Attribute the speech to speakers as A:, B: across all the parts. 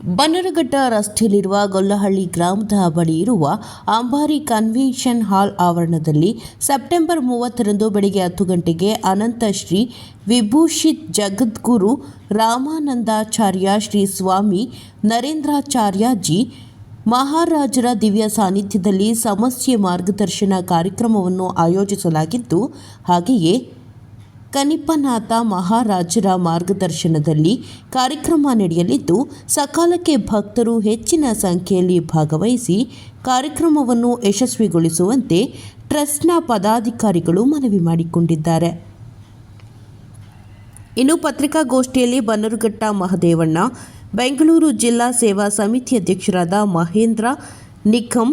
A: ಬನ್ನರಘಟ್ಟ ರಸ್ತೆಯಲ್ಲಿರುವ ಗೊಲ್ಲಹಳ್ಳಿ ಗ್ರಾಮದ ಬಳಿ ಇರುವ ಅಂಬಾರಿ ಕನ್ವೆನ್ಷನ್ ಹಾಲ್ ಆವರಣದಲ್ಲಿ ಸೆಪ್ಟೆಂಬರ್ ಮೂವತ್ತರಂದು ಬೆಳಗ್ಗೆ ಹತ್ತು ಗಂಟೆಗೆ ಅನಂತ ಶ್ರೀ ವಿಭೂಷಿತ್ ಜಗದ್ಗುರು ರಾಮಾನಂದಾಚಾರ್ಯ ಶ್ರೀ ಸ್ವಾಮಿ ನರೇಂದ್ರಾಚಾರ್ಯಜಿ ಮಹಾರಾಜರ ದಿವ್ಯ ಸಾನ್ನಿಧ್ಯದಲ್ಲಿ ಸಮಸ್ಯೆ ಮಾರ್ಗದರ್ಶನ ಕಾರ್ಯಕ್ರಮವನ್ನು ಆಯೋಜಿಸಲಾಗಿದ್ದು, ಹಾಗೆಯೇ ಕನಿಪನಾಥ ಮಹಾರಾಜರ ಮಾರ್ಗದರ್ಶನದಲ್ಲಿ ಕಾರ್ಯಕ್ರಮ ನಡೆಯಲಿದ್ದು, ಸಕಾಲಕ್ಕೆ ಭಕ್ತರು ಹೆಚ್ಚಿನ ಸಂಖ್ಯೆಯಲ್ಲಿ ಭಾಗವಹಿಸಿ ಕಾರ್ಯಕ್ರಮವನ್ನು ಯಶಸ್ವಿಗೊಳಿಸುವಂತೆ ಟ್ರಸ್ಟ್ನ ಪದಾಧಿಕಾರಿಗಳು ಮನವಿ ಮಾಡಿಕೊಂಡಿದ್ದಾರೆ. ಇನ್ನು ಪತ್ರಿಕಾಗೋಷ್ಠಿಯಲ್ಲಿ ಬನ್ನರುಘಟ್ಟ ಮಹದೇವಣ್ಣ, ಬೆಂಗಳೂರು ಜಿಲ್ಲಾ ಸೇವಾ ಸಮಿತಿ ಅಧ್ಯಕ್ಷರಾದ ಮಹೇಂದ್ರ ನಿಖಂ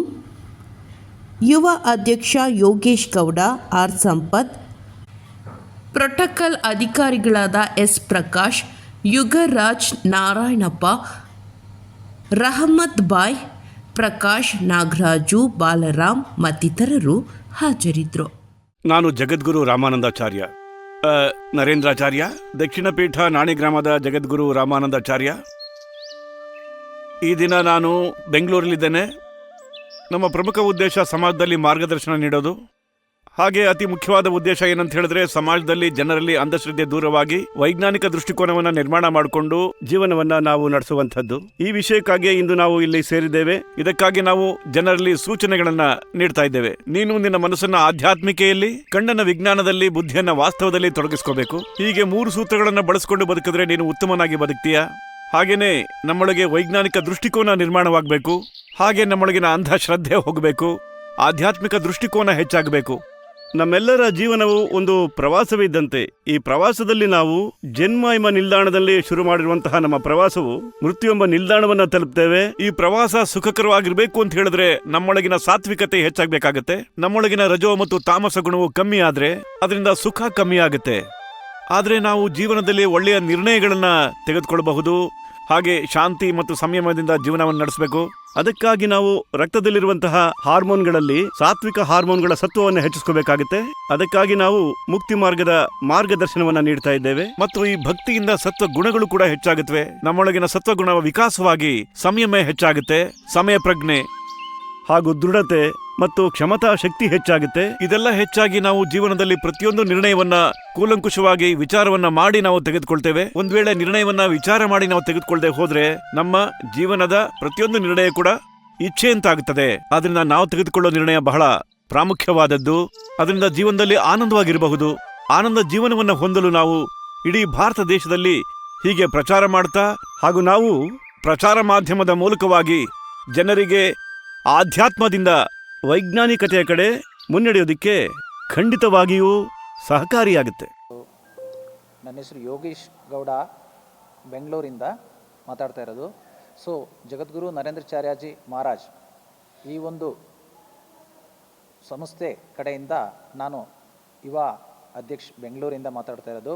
A: ಯುವ ಅಧ್ಯಕ್ಷ ಯೋಗೇಶ್ ಗೌಡ, ಆರ್ ಸಂಪತ್ ಪ್ರೋಟೋಕಾಲ್ ಅಧಿಕಾರಿಗಳಾದ ಎಸ್. ಪ್ರಕಾಶ್, ಯುಗರಾಜ್ ನಾರಾಯಣಪ್ಪ, ರಹಮತ್ ಬಾಯ್, ಪ್ರಕಾಶ್ ನಾಗರಾಜು, ಬಾಲರಾಮ್ ಮತ್ತಿತರರು ಹಾಜರಿದ್ದರು.
B: ನಾನು ಜಗದ್ಗುರು ರಾಮಾನಂದಾಚಾರ್ಯ. ನರೇಂದ್ರಾಚಾರ್ಯ, ದಕ್ಷಿಣ ಪೀಠ ನಾಣಿ ಗ್ರಾಮದ ಜಗದ್ಗುರು ರಾಮಾನಂದಾಚಾರ್ಯ. ಈ ದಿನ ನಾನು ಬೆಂಗಳೂರಲ್ಲಿದ್ದೇನೆ. ನಮ್ಮ ಪ್ರಮುಖ ಉದ್ದೇಶ ಸಮಾಜದಲ್ಲಿ ಮಾರ್ಗದರ್ಶನ ನೀಡೋದು. ಹಾಗೆ ಅತಿ ಮುಖ್ಯವಾದ ಉದ್ದೇಶ ಏನಂತ ಹೇಳಿದ್ರೆ ಸಮಾಜದಲ್ಲಿ ಜನರಲ್ಲಿ ಅಂಧಶ್ರದ್ಧೆ ದೂರವಾಗಿ ವೈಜ್ಞಾನಿಕ ದೃಷ್ಟಿಕೋನವನ್ನ ನಿರ್ಮಾಣ ಮಾಡಿಕೊಂಡು ಜೀವನವನ್ನ ನಾವು ನಡೆಸುವಂತದ್ದು ಈ ವಿಷಯಕ್ಕಾಗಿ ಇಂದು ನಾವು ಇಲ್ಲಿ ಸೇರಿದ್ದೇವೆ. ಇದಕ್ಕಾಗಿ ನಾವು ಜನರಲ್ಲಿ ಸೂಚನೆಗಳನ್ನ ನೀಡ್ತಾ ಇದ್ದೇವೆ. ನೀನು ನಿನ್ನ ಮನಸ್ಸನ್ನ ಆಧ್ಯಾತ್ಮಿಕೆಯಲ್ಲಿ ಕಣ್ಣನ ವಿಜ್ಞಾನದಲ್ಲಿ, ಬುದ್ಧಿಯನ್ನ ವಾಸ್ತವದಲ್ಲಿ ತೊಡಗಿಸ್ಕೋಬೇಕು. ಹೀಗೆ ಮೂರು ಸೂತ್ರಗಳನ್ನ ಬಳಸಿಕೊಂಡು ಬದುಕಿದ್ರೆ ನೀನು ಉತ್ತಮನಾಗಿ ಬದುಕ್ತೀಯ? ಹಾಗೇನೆ ನಮ್ಮೊಳಗೆ ವೈಜ್ಞಾನಿಕ ದೃಷ್ಟಿಕೋನ ನಿರ್ಮಾಣವಾಗಬೇಕು. ಹಾಗೆ ನಮ್ಮೊಳಗಿನ ಅಂಧಶ್ರದ್ಧೆ ಹೋಗಬೇಕು. ಆಧ್ಯಾತ್ಮಿಕ ದೃಷ್ಟಿಕೋನ ಹೆಚ್ಚಾಗಬೇಕು. ನಮ್ಮೆಲ್ಲರ ಜೀವನವು ಒಂದು ಪ್ರವಾಸವಿದ್ದಂತೆ. ಈ ಪ್ರವಾಸದಲ್ಲಿ ನಾವು ಜನ್ಮ ಎಂಬ ನಿಲ್ದಾಣದಲ್ಲಿ ಶುರು ಮಾಡಿರುವಂತಹ ನಮ್ಮ ಪ್ರವಾಸವು ಮೃತ್ಯು ಎಂಬ ನಿಲ್ದಾಣವನ್ನ ತಲುಪ್ತೇವೆ. ಈ ಪ್ರವಾಸ ಸುಖಕರವಾಗಿರ್ಬೇಕು ಅಂತ ಹೇಳಿದ್ರೆ ನಮ್ಮೊಳಗಿನ ಸಾತ್ವಿಕತೆ ಹೆಚ್ಚಾಗಬೇಕಾಗತ್ತೆ. ನಮ್ಮೊಳಗಿನ ರಜೋ ಮತ್ತು ತಾಮಸ ಗುಣವು ಕಮ್ಮಿ ಆದ್ರೆ ಅದರಿಂದ ಸುಖ ಕಮ್ಮಿ ಆಗುತ್ತೆ. ಆದರೆ ನಾವು ಜೀವನದಲ್ಲಿ ಒಳ್ಳೆಯ ನಿರ್ಣಯಗಳನ್ನು ತೆಗೆದುಕೊಳ್ಳಬಹುದು. ಹಾಗೆ ಶಾಂತಿ ಮತ್ತು ಸಂಯಮದಿಂದ ಜೀವನವನ್ನು ನಡೆಸಬೇಕು. ಅದಕ್ಕಾಗಿ ನಾವು ರಕ್ತದಲ್ಲಿರುವಂತಹ ಹಾರ್ಮೋನ್ಗಳಲ್ಲಿ ಸಾತ್ವಿಕ ಹಾರ್ಮೋನ್ಗಳ ಸತ್ವವನ್ನು ಹೆಚ್ಚಿಸ್ಕೋಬೇಕಾಗುತ್ತೆ. ಅದಕ್ಕಾಗಿ ನಾವು ಮುಕ್ತಿ ಮಾರ್ಗದ ಮಾರ್ಗದರ್ಶನವನ್ನ ನೀಡ್ತಾ ಇದ್ದೇವೆ. ಮತ್ತು ಈ ಭಕ್ತಿಯಿಂದ ಸತ್ವ ಗುಣಗಳು ಕೂಡ ಹೆಚ್ಚಾಗುತ್ತವೆ. ನಮ್ಮೊಳಗಿನ ಸತ್ವ ಗುಣ ವಿಕಾಸವಾಗಿ ಸಂಯಮ ಹೆಚ್ಚಾಗುತ್ತೆ. ಸಮಯ ಪ್ರಜ್ಞೆ ಹಾಗೂ ದೃಢತೆ ಮತ್ತು ಕ್ಷಮತಾ ಶಕ್ತಿ ಹೆಚ್ಚಾಗುತ್ತೆ. ಇದೆಲ್ಲ ಹೆಚ್ಚಾಗಿ ನಾವು ಜೀವನದಲ್ಲಿ ಪ್ರತಿಯೊಂದು ನಿರ್ಣಯವನ್ನ ಕೂಲಂಕುಷವಾಗಿ ವಿಚಾರವನ್ನ ಮಾಡಿ ನಾವು ತೆಗೆದುಕೊಳ್ತೇವೆ. ಒಂದ್ ವೇಳೆ ನಿರ್ಣಯವನ್ನ ವಿಚಾರ ಮಾಡಿ ನಾವು ತೆಗೆದುಕೊಳ್ಳದೆ ಹೋದ್ರೆ ನಮ್ಮ ಜೀವನದ ಪ್ರತಿಯೊಂದು ನಿರ್ಣಯ ಕೂಡ ಇಚ್ಛೆ ಅಂತಾಗುತ್ತದೆ. ಆದ್ರಿಂದ ನಾವು ತೆಗೆದುಕೊಳ್ಳೋ ನಿರ್ಣಯ ಬಹಳ ಪ್ರಾಮುಖ್ಯವಾದದ್ದು. ಅದರಿಂದ ಜೀವನದಲ್ಲಿ ಆನಂದವಾಗಿರಬಹುದು. ಆನಂದ ಜೀವನವನ್ನ ಹೊಂದಲು ನಾವು ಇಡೀ ಭಾರತ ದೇಶದಲ್ಲಿ ಹೀಗೆ ಪ್ರಚಾರ ಮಾಡ್ತಾ ಹಾಗೂ ನಾವು ಪ್ರಚಾರ ಮಾಧ್ಯಮದ ಮೂಲಕವಾಗಿ ಜನರಿಗೆ ಆಧ್ಯಾತ್ಮದಿಂದ ವೈಜ್ಞಾನಿಕತೆಯ ಕಡೆ ಮುನ್ನಡೆಯೋದಿಕ್ಕೆ ಖಂಡಿತವಾಗಿಯೂ ಸಹಕಾರಿಯಾಗುತ್ತೆ.
C: ನನ್ನ ಹೆಸರು ಯೋಗೇಶ್ ಗೌಡ, ಬೆಂಗಳೂರಿಂದ ಮಾತಾಡ್ತಾ ಇರೋದು. ಸೊ ಜಗದ್ಗುರು ನರೇಂದ್ರಚಾರ್ಯಜಿ ಮಹಾರಾಜ್, ಈ ಒಂದು ಸಂಸ್ಥೆ ಕಡೆಯಿಂದ ನಾನು ಯುವ ಅಧ್ಯಕ್ಷ ಬೆಂಗಳೂರಿಂದ ಮಾತಾಡ್ತಾ ಇರೋದು.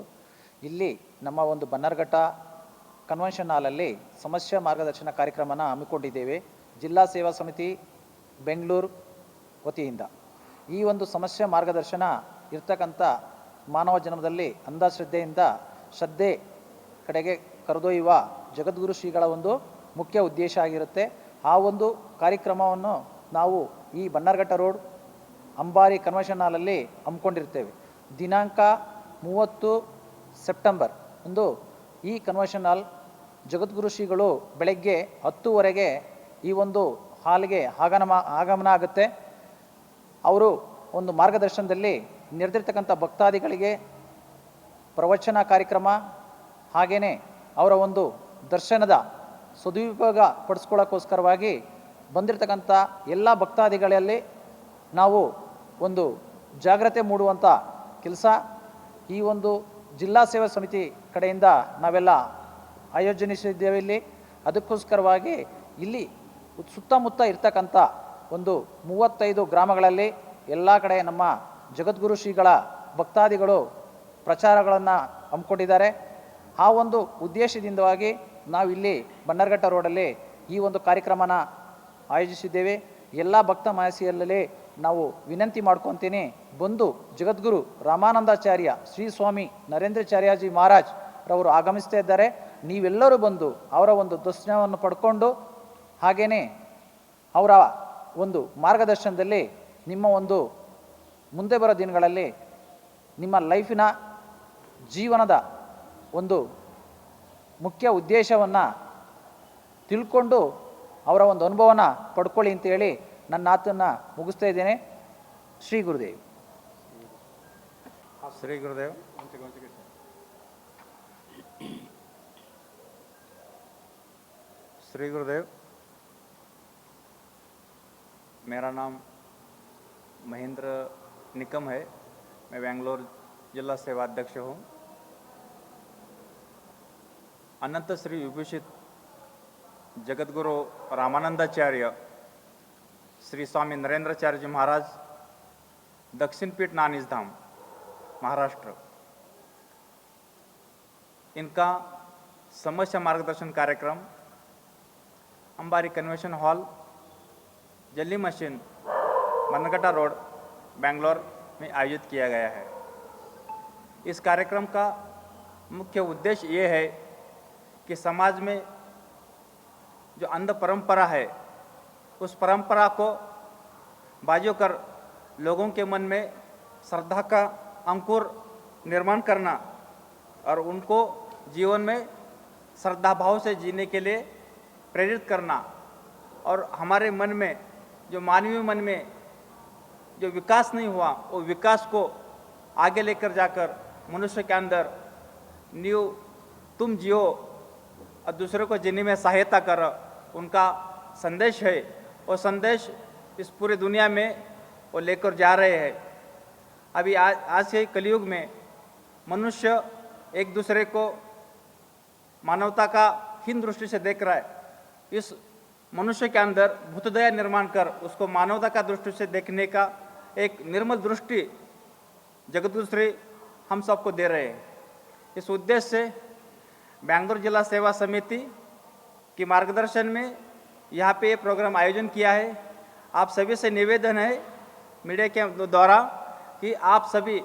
C: ಇಲ್ಲಿ ನಮ್ಮ ಒಂದು ಬನ್ನರ್ಘಟ್ಟ ಕನ್ವೆನ್ಷನ್ ಹಾಲಲ್ಲಿ ಸಮಸ್ಯೆ ಮಾರ್ಗದರ್ಶನ ಕಾರ್ಯಕ್ರಮನ ಹಮ್ಮಿಕೊಂಡಿದ್ದೇವೆ. ಜಿಲ್ಲಾ ಸೇವಾ ಸಮಿತಿ, ಬೆಂಗಳೂರು ವತಿಯಿಂದ. ಈ ಒಂದು ಸಮಸ್ಯೆ ಮಾರ್ಗದರ್ಶನ ಇರ್ತಕ್ಕಂಥ ಮಾನವ ಜನ್ಮದಲ್ಲಿ ಅಂಧಶ್ರದ್ಧೆಯಿಂದ ಶ್ರದ್ಧೆ ಕಡೆಗೆ ಕರೆದೊಯ್ಯುವ ಜಗದ್ಗುರು ಶ್ರೀಗಳ ಒಂದು ಮುಖ್ಯ ಉದ್ದೇಶ ಆಗಿರುತ್ತೆ. ಆ ಒಂದು ಕಾರ್ಯಕ್ರಮವನ್ನು ನಾವು ಈ ಬಣ್ಣಾರ್ಘಟ್ಟ ರೋಡ್ ಅಂಬಾರಿ ಕನ್ವೆನ್ಷನ್ ಹಾಲಲ್ಲಿ ಹಮ್ಮಿಕೊಂಡಿರ್ತೇವೆ. ದಿನಾಂಕ ಮೂವತ್ತು ಸೆಪ್ಟೆಂಬರ್ ಒಂದು ಈ ಕನ್ವೆನ್ಷನ್ ಹಾಲ್ ಜಗದ್ಗುರು ಶ್ರೀಗಳು ಬೆಳಗ್ಗೆ ಹತ್ತುವರೆಗೆ ಈ ಒಂದು ಹಾಲ್ಗೆ ಆಗಮ ಆಗಮನ ಆಗುತ್ತೆ. ಅವರು ಒಂದು ಮಾರ್ಗದರ್ಶನದಲ್ಲಿ ನೆರೆದಿರ್ತಕ್ಕಂಥ ಭಕ್ತಾದಿಗಳಿಗೆ ಪ್ರವಚನ ಕಾರ್ಯಕ್ರಮ ಹಾಗೆಯೇ ಅವರ ಒಂದು ದರ್ಶನದ ಸದುಪಯೋಗ ಪಡಿಸ್ಕೊಳ್ಳೋಕ್ಕೋಸ್ಕರವಾಗಿ ಬಂದಿರತಕ್ಕಂಥ ಎಲ್ಲ ಭಕ್ತಾದಿಗಳಲ್ಲಿ ನಾವು ಒಂದು ಜಾಗ್ರತೆ ಮೂಡುವಂಥ ಕೆಲಸ ಈ ಒಂದು ಜಿಲ್ಲಾ ಸೇವಾ ಸಮಿತಿ ಕಡೆಯಿಂದ ನಾವೆಲ್ಲ ಆಯೋಜನಿಸಿದ್ದೇವೆ ಇಲ್ಲಿ. ಅದಕ್ಕೋಸ್ಕರವಾಗಿ ಇಲ್ಲಿ ಸುತ್ತಮುತ್ತ ಇರ್ತಕ್ಕಂಥ ಒಂದು ಮೂವತ್ತೈದು ಗ್ರಾಮಗಳಲ್ಲಿ ಎಲ್ಲ ಕಡೆ ನಮ್ಮ ಜಗದ್ಗುರು ಶ್ರೀಗಳ ಭಕ್ತಾದಿಗಳು ಪ್ರಚಾರಗಳನ್ನು ಹಮ್ಮಿಕೊಂಡಿದ್ದಾರೆ. ಆ ಒಂದು ಉದ್ದೇಶದಿಂದವಾಗಿ ನಾವಿಲ್ಲಿ ಬನ್ನರ್ಘಟ್ಟ ರೋಡಲ್ಲಿ ಈ ಒಂದು ಕಾರ್ಯಕ್ರಮನ ಆಯೋಜಿಸಿದ್ದೇವೆ. ಎಲ್ಲ ಭಕ್ತ ಮಾಸಿಯಲ್ಲಿ ನಾವು ವಿನಂತಿ ಮಾಡ್ಕೊತೀನಿ. ಬಂದು ಜಗದ್ಗುರು ರಾಮಾನಂದಾಚಾರ್ಯ ಶ್ರೀ ಸ್ವಾಮಿ ನರೇಂದ್ರಾಚಾರ್ಯಜಿ ಮಹಾರಾಜ್ ರವರು ಆಗಮಿಸ್ತಾ ಇದ್ದಾರೆ. ನೀವೆಲ್ಲರೂ ಬಂದು ಅವರ ಒಂದು ದರ್ಶನವನ್ನು ಪಡ್ಕೊಂಡು ಹಾಗೆಯೇ ಅವರ ಒಂದು ಮಾರ್ಗದರ್ಶನದಲ್ಲಿ ನಿಮ್ಮ ಒಂದು ಮುಂದೆ ಬರೋ ದಿನಗಳಲ್ಲಿ ನಿಮ್ಮ ಲೈಫಿನ ಜೀವನದ ಒಂದು ಮುಖ್ಯ ಉದ್ದೇಶವನ್ನು ತಿಳ್ಕೊಂಡು ಅವರ ಒಂದು ಅನುಭವನ ಪಡ್ಕೊಳ್ಳಿ ಅಂತ ಹೇಳಿ ನನ್ನ ಆತನ್ನು ಮುಗಿಸ್ತಾ ಇದ್ದೇನೆ. ಶ್ರೀ ಗುರುದೇವ್.
D: ಶ್ರೀ ಗುರುದೇವ್. ಶ್ರೀ ಗುರುದೇವ್. मेरा नाम महेंद्र निकम है। मैं बेंगलोर जिला सेवा अध्यक्ष हूँ। अनंत श्री विभूषित जगतगुरु रामानंदाचार्य श्री स्वामी नरेंद्राचार्य जी महाराज दक्षिण पीठ नानिज धाम महाराष्ट्र। इनका समस्या मार्गदर्शन कार्यक्रम Ambari convention hall Jalli machine, Managata road, Bangalore में आयोजित किया गया है। इस कार्यक्रम का मुख्य उद्देश्य ये है कि समाज में जो अंध परंपरा है, उस परंपरा को बाजू कर लोगों के मन में श्रद्धा का अंकुर निर्माण करना और उनको जीवन में श्रद्धा भाव से जीने के लिए प्रेरित करना और हमारे मन में जो मानवीय मन में जो विकास नहीं हुआ, वो विकास को आगे लेकर जाकर मनुष्य के अंदर न्यू तुम जियो और दूसरे को जीने में सहायता कर उनका संदेश है। वो संदेश इस पूरी दुनिया में वो लेकर जा रहे हैं। अभी आज आज के कलयुग में मनुष्य एक दूसरे को मानवता का हीन दृष्टि से देख रहा है। इस मनुष्य के अंदर भूतदया निर्माण कर उसको मानवता का दृष्टि से देखने का एक निर्मल दृष्टि जगत श्री हम सबको दे रहे हैं। इस उद्देश्य से बेंगलोर जिला सेवा समिति के मार्गदर्शन में यहाँ पे ये प्रोग्राम आयोजन किया है। आप सभी से निवेदन है मीडिया के द्वारा कि आप सभी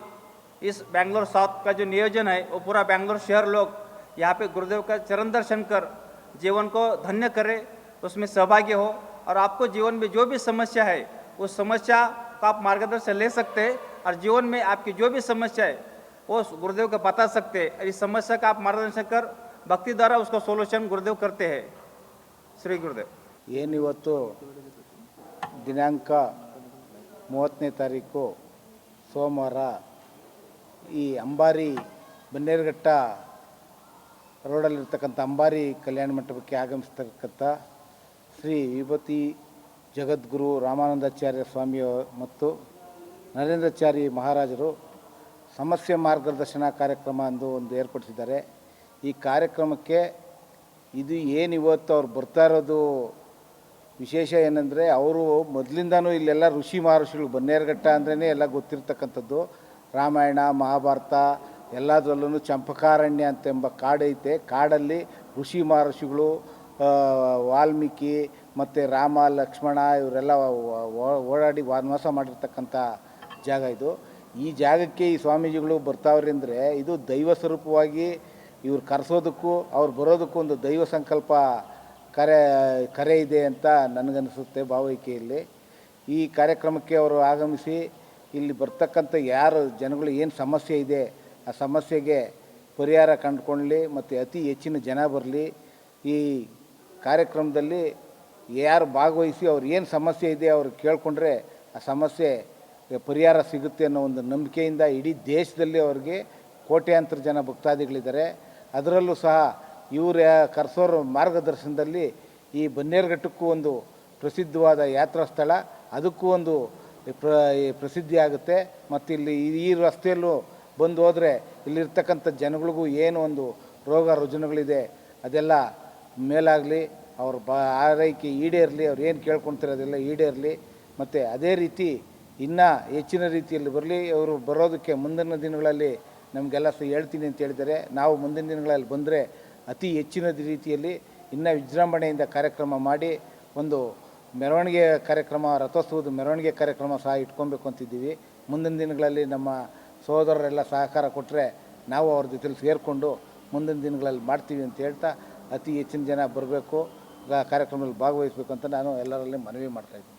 D: इस बेंगलोर साउथ का जो नियोजन है, वो पूरा बेंगलोर शहर लोग यहाँ पे गुरुदेव का चरण दर्शन कर जीवन को धन्य करे। उसमें सहभागी हो और आपको जीवन में जो भी समस्या है उस समस्या का आप मार्गदर्शन ले सकते हैं और जीवन में आपकी जो भी समस्या है वो उस गुरुदेव को बता सकते हैं और इस समस्या का आप मार्गदर्शन कर भक्ति द्वारा उसका सोल्यूशन गुरुदेव करते हैं श्री गुरुदेव
E: ಏನಿವತ್ತು ದಿನಾಂಕ ಮೂವತ್ತನೇ ತಾರೀಕು ಸೋಮವಾರ ಈ ಅಂಬಾರಿ ಬನ್ನೇರುಘಟ್ಟ ರೋಡಲ್ಲಿರ್ತಕ್ಕಂಥ ಅಂಬಾರಿ ಕಲ್ಯಾಣ ಮಂಟಪಕ್ಕೆ ಆಗಮಿಸ್ತಕ್ಕಂಥ ಶ್ರೀ ವಿಭೂತಿ ಜಗದ್ಗುರು ರಾಮಾನಂದಾಚಾರ್ಯ ಸ್ವಾಮಿಯ ಮತ್ತು ನರೇಂದ್ರಾಚಾರಿ ಮಹಾರಾಜರು ಸಮಸ್ಯೆ ಮಾರ್ಗದರ್ಶನ ಕಾರ್ಯಕ್ರಮ ಎಂದು ಒಂದು ಏರ್ಪಡಿಸಿದ್ದಾರೆ. ಈ ಕಾರ್ಯಕ್ರಮಕ್ಕೆ ಇದು ಏನು ಇವತ್ತು ಅವ್ರು ಬರ್ತಾ ಇರೋದು ವಿಶೇಷ ಏನಂದರೆ ಅವರು ಮೊದಲಿಂದನೂ ಇಲ್ಲೆಲ್ಲ ಋಷಿ ಮಹರ್ಷಿಗಳು ಬನ್ನೇರುಘಟ್ಟ ಅಂದ್ರೇ ಎಲ್ಲ ಗೊತ್ತಿರ್ತಕ್ಕಂಥದ್ದು. ರಾಮಾಯಣ, ಮಹಾಭಾರತ ಎಲ್ಲದರಲ್ಲೂ ಚಂಪಕಾರಣ್ಯ ಅಂತೆಂಬ ಕಾಡೈತೆ. ಕಾಡಲ್ಲಿ ಋಷಿ ಮಹರ್ಷಿಗಳು ವಾಲ್ಮೀಕಿ ಮತ್ತು ರಾಮ, ಲಕ್ಷ್ಮಣ ಇವರೆಲ್ಲ ಓಡಾಡಿ ವಾನವಾಸ ಮಾಡಿರ್ತಕ್ಕಂಥ ಜಾಗ ಇದು. ಈ ಜಾಗಕ್ಕೆ ಈ ಸ್ವಾಮೀಜಿಗಳು ಬರ್ತಾವ್ರಿ ಅಂದರೆ ಇದು ದೈವ ಸ್ವರೂಪವಾಗಿ ಇವ್ರು ಕರೆಸೋದಕ್ಕೂ ಅವ್ರು ಬರೋದಕ್ಕೂ ಒಂದು ದೈವ ಸಂಕಲ್ಪ ಕರೆ ಕರೆ ಇದೆ ಅಂತ ನನಗನ್ನಿಸುತ್ತೆ ಭಾವೈಕೆಯಲ್ಲಿ. ಈ ಕಾರ್ಯಕ್ರಮಕ್ಕೆ ಅವರು ಆಗಮಿಸಿ ಇಲ್ಲಿ ಬರ್ತಕ್ಕಂಥ ಯಾರು ಜನಗಳು ಏನು ಸಮಸ್ಯೆ ಇದೆ, ಆ ಸಮಸ್ಯೆಗೆ ಪರಿಹಾರ ಕಂಡುಕೊಳ್ಳಿ, ಮತ್ತು ಅತಿ ಹೆಚ್ಚಿನ ಜನ ಬರಲಿ. ಈ ಕಾರ್ಯಕ್ರಮದಲ್ಲಿ ಯಾರು ಭಾಗವಹಿಸಿ ಅವ್ರು ಏನು ಸಮಸ್ಯೆ ಇದೆ ಅವ್ರು ಕೇಳಿಕೊಂಡ್ರೆ ಆ ಸಮಸ್ಯೆ ಪರಿಹಾರ ಸಿಗುತ್ತೆ ಅನ್ನೋ ಒಂದು ನಂಬಿಕೆಯಿಂದ ಇಡೀ ದೇಶದಲ್ಲಿ ಅವ್ರಿಗೆ ಕೋಟ್ಯಾಂತರ ಜನ ಭಕ್ತಾದಿಗಳಿದ್ದಾರೆ. ಅದರಲ್ಲೂ ಸಹ ಇವರ ಕರ್ಸೋರ ಮಾರ್ಗದರ್ಶನದಲ್ಲಿ ಈ ಬನ್ನೇರುಘಟ್ಟಕ್ಕೂ ಒಂದು ಪ್ರಸಿದ್ಧವಾದ ಯಾತ್ರಾ ಸ್ಥಳ, ಅದಕ್ಕೂ ಒಂದು ಪ್ರ ಪ್ರಸಿದ್ಧಿ ಆಗುತ್ತೆ. ಮತ್ತು ಇಲ್ಲಿ ಈ ರಸ್ತೆಯಲ್ಲೂ ಬಂದು ಹೋದರೆ ಇಲ್ಲಿರ್ತಕ್ಕಂಥ ಜನಗಳಿಗೂ ಏನು ಒಂದು ರೋಗ ರುಜಿನಗಳಿದೆ ಅದೆಲ್ಲ ಮೇಲಾಗಲಿ, ಅವ್ರ ಬ, ಆರೈಕೆ ಈಡೇರಲಿ, ಅವ್ರು ಏನು ಕೇಳ್ಕೊತಿರೋದಿಲ್ಲ ಈಡೇರಲಿ, ಮತ್ತು ಅದೇ ರೀತಿ ಇನ್ನೂ ಹೆಚ್ಚಿನ ರೀತಿಯಲ್ಲಿ ಬರಲಿ ಅವರು ಬರೋದಕ್ಕೆ ಮುಂದಿನ ದಿನಗಳಲ್ಲಿ ನಮಗೆಲ್ಲ ಸಹ ಹೇಳ್ತೀನಿ ಅಂತ ಹೇಳಿದರೆ ನಾವು ಮುಂದಿನ ದಿನಗಳಲ್ಲಿ ಬಂದರೆ ಅತಿ ಹೆಚ್ಚಿನ ರೀತಿಯಲ್ಲಿ ಇನ್ನೂ ವಿಜೃಂಭಣೆಯಿಂದ ಕಾರ್ಯಕ್ರಮ ಮಾಡಿ, ಒಂದು ಮೆರವಣಿಗೆ ಕಾರ್ಯಕ್ರಮ, ರಥೋತ್ಸವದ ಮೆರವಣಿಗೆ ಕಾರ್ಯಕ್ರಮ ಸಹ ಇಟ್ಕೊಬೇಕು ಅಂತಿದ್ದೀವಿ. ಮುಂದಿನ ದಿನಗಳಲ್ಲಿ ನಮ್ಮ ಸಹೋದರರೆಲ್ಲ ಸಹಕಾರ ಕೊಟ್ಟರೆ ನಾವು ಅವ್ರ ಜೊತೆಲಿ ಸೇರಿಕೊಂಡು ಮುಂದಿನ ದಿನಗಳಲ್ಲಿ ಮಾಡ್ತೀವಿ ಅಂತ ಹೇಳ್ತಾ ಅತಿ ಹೆಚ್ಚಿನ ಜನ ಬರಬೇಕು ಕಾರ್ಯಕ್ರಮದಲ್ಲಿ ಭಾಗವಹಿಸಬೇಕು ಅಂತ ನಾನು ಎಲ್ಲರಲ್ಲಿ ಮನವಿ ಮಾಡ್ತಾಯಿದ್ದೀನಿ